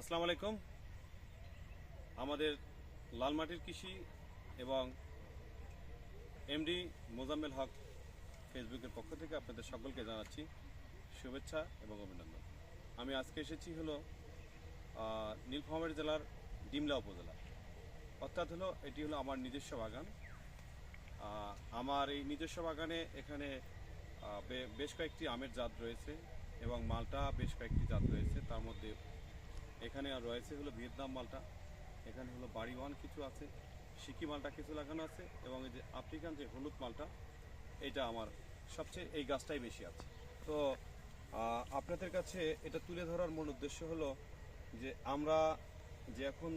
আসসালামু আলাইকুম। আমাদের লালমাটির কৃষি এবং এমডি মোজাম্মেল হক ফেসবুকের পক্ষ থেকে আপনাদের সকলকে জানাচ্ছি শুভেচ্ছা এবং অভিনন্দন। আমি আজকে এসেছি হলো নীলফামারী জেলার ডিমলা উপজেলা। অর্থাৎ হলো, এটি হলো আমার নিজস্ব বাগান। আমার এই নিজস্ব বাগানে এখানে বেশ কয়েকটি আমের জাত রয়েছে এবং মালটা বেশ কয়েকটি জাত রয়েছে। তার মধ্যে এখানে আর রয়েছে হলো ভিয়েতনাম মালটা। এখানে হলো বাড়ি ওয়ান কিছু আছে, সিকি মালটা কিছু লাগানো আছে, এবং এই যে আফ্রিকান যে হলুদ মালটা, এটা আমার সবচেয়ে এই গাছটাই বেশি আছে। তো আপনাদের কাছে এটা তুলে ধরার মূল উদ্দেশ্য হলো যে আমরা যে এখন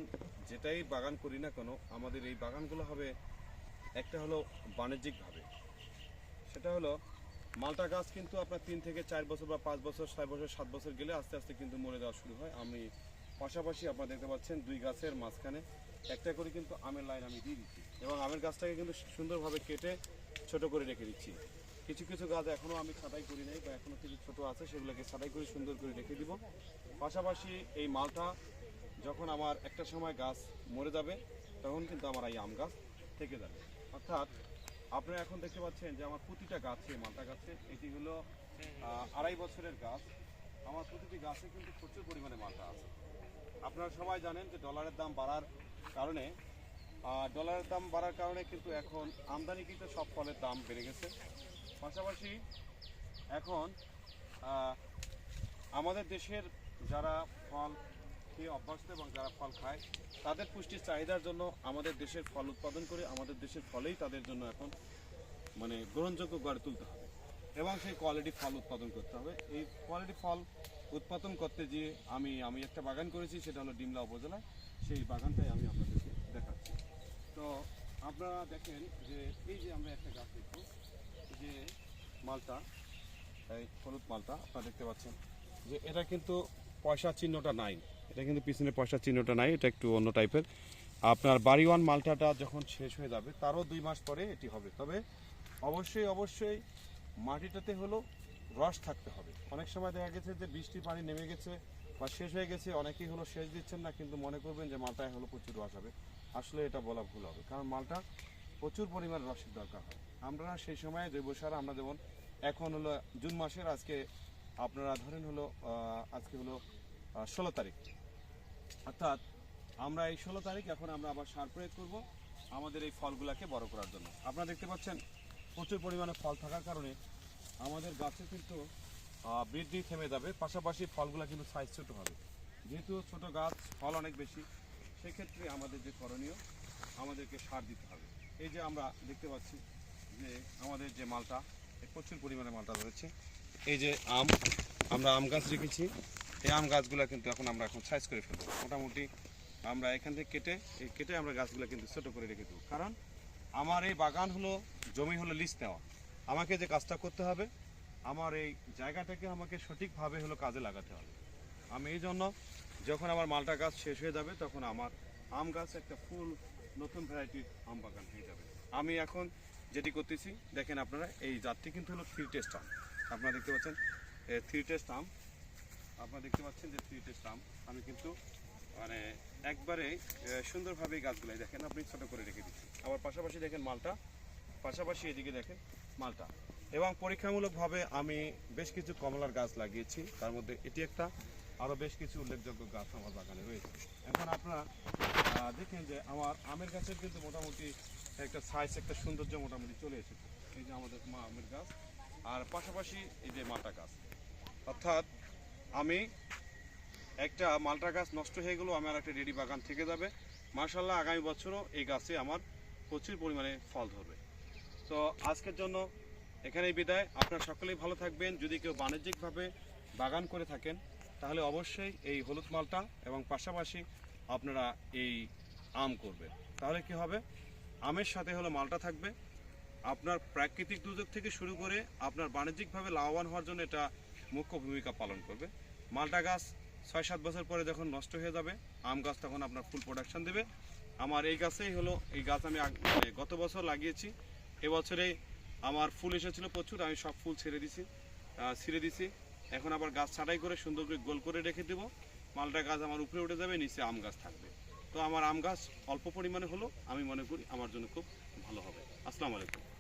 যেটাই বাগান করি না কেন, আমাদের এই বাগানগুলো হবে একটা হলো বাণিজ্যিকভাবে। সেটা হলো মালটা গাছ কিন্তু আপনার তিন থেকে চার বছর বা পাঁচ বছর, ছয় বছর, সাত বছর গেলে আস্তে আস্তে কিন্তু মরে যাওয়া শুরু হয়। আমি পাশাপাশি আপনারা দেখতে পাচ্ছেন দুই গাছের মাঝখানে একটা করে কিন্তু আমের লাইন আমি দিয়ে দিচ্ছি এবং আমের গাছটাকে কিন্তু সুন্দরভাবে কেটে ছোট করে রেখে দিচ্ছি। কিছু কিছু গাছ এখনও আমি ছাঁটাই করি নাই বা এখনও কিছু ছোট আছে, সেগুলোকে ছাঁটাই করে সুন্দর করে রেখে দিব। পাশাপাশি এই মালটা যখন আমার একটা সময় গাছ মরে যাবে, তখন কিন্তু আমার এই আম গাছ থেকে যাবে। অর্থাৎ আপনারা এখন দেখতে পাচ্ছেন যে আমার প্রতিটা গাছে মালটা গাছে, এটি হলো আড়াই বছরের গাছ। আমার প্রতিটি গাছে কিন্তু প্রচুর পরিমাণে মালটা আছে। আপনারা সবাই জানেন যে ডলারের দাম বাড়ার কারণে ডলারের দাম বাড়ার কারণে কিন্তু এখন আমদানিকৃত সব ফলের দাম বেড়ে গেছে। পাশাপাশি এখন আমাদের দেশের যারা ফল খেয়ে অভ্যস্ত এবং যারা ফল খায়, তাদের পুষ্টির চাহিদার জন্য আমাদের দেশের ফল উৎপাদন করে আমাদের দেশের ফলেই তাদের জন্য এখন মানে গ্রহণযোগ্য গড়ে তুলতে হবে এবং সেই কোয়ালিটি ফল উৎপাদন করতে হবে। এই কোয়ালিটি ফল উৎপাদন করতে গিয়ে আমি আমি একটা বাগান করেছি, সেটা হলো ডিমলা উপজেলায়। সেই বাগানটাই আমি আপনাদেরকে দেখাচ্ছি। তো আপনারা দেখেন যে এই যে আমরা একটা গাছ দেখব, যে মালটা, এই হলুদ মালটা, আপনারা দেখতে পাচ্ছেন যে এটা কিন্তু পয়সা চিহ্নটা নাই। এটা কিন্তু পিছনে পয়সা চিহ্নটা নাই, এটা একটু অন্য টাইপের। আপনার বাড়িওয়ান মালটাটা যখন শেষ হয়ে যাবে, তারও দুই মাস পরে এটি হবে। তবে অবশ্যই অবশ্যই মাটিটাতে হলো রস থাকতে হবে। অনেক সময় দেখা গেছে যে বৃষ্টির পানি নেমে গেছে বা শেষ হয়ে গেছে, অনেকেই হলো শেষ দিচ্ছেন না, কিন্তু মনে করবেন যে মালটায় হলো প্রচুর রস হবে। আসলে এটা বলা ভুল হবে, কারণ মালটা প্রচুর পরিমাণ রসের দরকার হয়। আমরা সেই সময় জৈব সার, আমরা যেমন এখন হলো জুন মাসের, আজকে আপনারা ধরেন হলো আজকে হলো ষোলো তারিখ। অর্থাৎ আমরা এই ষোলো তারিখ এখন আমরা আবার সার প্রয়োগ করব আমাদের এই ফলগুলাকে বড় করার জন্য। আপনারা দেখতে পাচ্ছেন, প্রচুর পরিমাণে ফল থাকার কারণে আমাদের গাছে কিন্তু বৃদ্ধি থেমে যাবে, পাশাপাশি ফলগুলো কিন্তু সাইজ ছোটো হবে। যেহেতু ছোট গাছ, ফল অনেক বেশি, সেক্ষেত্রে আমাদের যে করণীয়, আমাদেরকে সার দিতে হবে। এই যে আমরা দেখতে পাচ্ছি যে আমাদের যে মালটা, প্রচুর পরিমাণে মালটা রয়েছে। এই যে আম, আমরা আম গাছ রেখেছি। এই আম গাছগুলো কিন্তু এখন আমরা এখন সাইজ করে ফেলব। মোটামুটি আমরা এখান থেকে কেটে, এই কেটে আমরা গাছগুলো কিন্তু ছোট করে রেখে দেবো। কারণ আমার এই বাগান হলো, জমি হলো লিস্ট নেওয়া। আমাকে যে কাজটা করতে হবে, আমার এই জায়গাটাকে আমাকে সঠিকভাবে হলো কাজে লাগাতে হবে। আমি এই জন্য যখন আমার মালটা গাছ শেষ হয়ে যাবে, তখন আমার আম গাছ একটা ফুল নতুন ভ্যারাইটির আম বাগান হয়ে যাবে। আমি এখন যেটি করতেছি, দেখেন আপনারা, এই জাতটি কিন্তু হলো থ্রি টেস্ট আম। আপনারা দেখতে পাচ্ছেন থ্রি টেস্ট আম। আপনারা দেখতে পাচ্ছেন যে থ্রি টেস্ট আম, আমি কিন্তু মানে একবারে সুন্দরভাবে গাছগুলাই দেখেন, আপনি ছোটো করে রেখে দিচ্ছি। আবার পাশাপাশি দেখেন মালটা, পাশাপাশি এদিকে দেখেন মালটা। এবং পরীক্ষামূলকভাবে আমি বেশ কিছু কমলার গাছ লাগিয়েছি, তার মধ্যে এটি একটা আরও বেশ কিছু উল্লেখযোগ্য গাছ আমার বাগানে রয়েছে। এখন আপনারা আমার আমের গাছের কিন্তু মোটামুটি একটা সাইজ একটা সৌন্দর্য মোটামুটি চলে এসেছে। এই যে আমাদের মা আমের গাছ, আর পাশাপাশি এই যে মালটা গাছ। অর্থাৎ আমি একটা মালটা গাছ নষ্ট হয়ে গেলেও আমার একটা রেডি বাগান থেকে যাবে। মার্শাল্লাহ আগামী বছরও এই গাছে আমার প্রচুর পরিমাণে ফল ধরবে। তো আজকের জন্য এখানেই বিদায়। আপনারা সকলেই ভালো থাকবেন। যদি কেউ বাণিজ্যিকভাবে বাগান করে থাকেন, তাহলে অবশ্যই এই হলুদ মালটা এবং পাশাপাশি আপনারা এই আম করবে। তাহলে কি হবে? আমের সাথে হলো মালটা থাকবে। আপনার প্রাকৃতিক দুর্যোগ থেকে শুরু করে আপনার বাণিজ্যিকভাবে লাভবান হওয়ার জন্য এটা মুখ্য ভূমিকা পালন করবে। মালটা গাছ ছয় সাত বছর পরে যখন নষ্ট হয়ে যাবে, আম গাছ তখন আপনার ফুল প্রোডাকশন দেবে। আমার এই গাছেই হলো, এই গাছ আমি মানে গত বছর লাগিয়েছি। এবছরে আমার ফুল এসেছিল প্রচুর, আমি সব ফুল ছেড়ে দিছি ছিঁড়ে দিছি। এখন আবার গাছ ছাঁটাই করে সুন্দর করে গোল করে রেখে দেবো। মালটা গাছ আমার উপরে উঠে যাবে, নিচে আম গাছ থাকবে। তো আমার আম গাছ অল্প পরিমাণে হলো, আমি মনে করি আমার জন্য খুব ভালো হবে। আসসালামু আলাইকুম।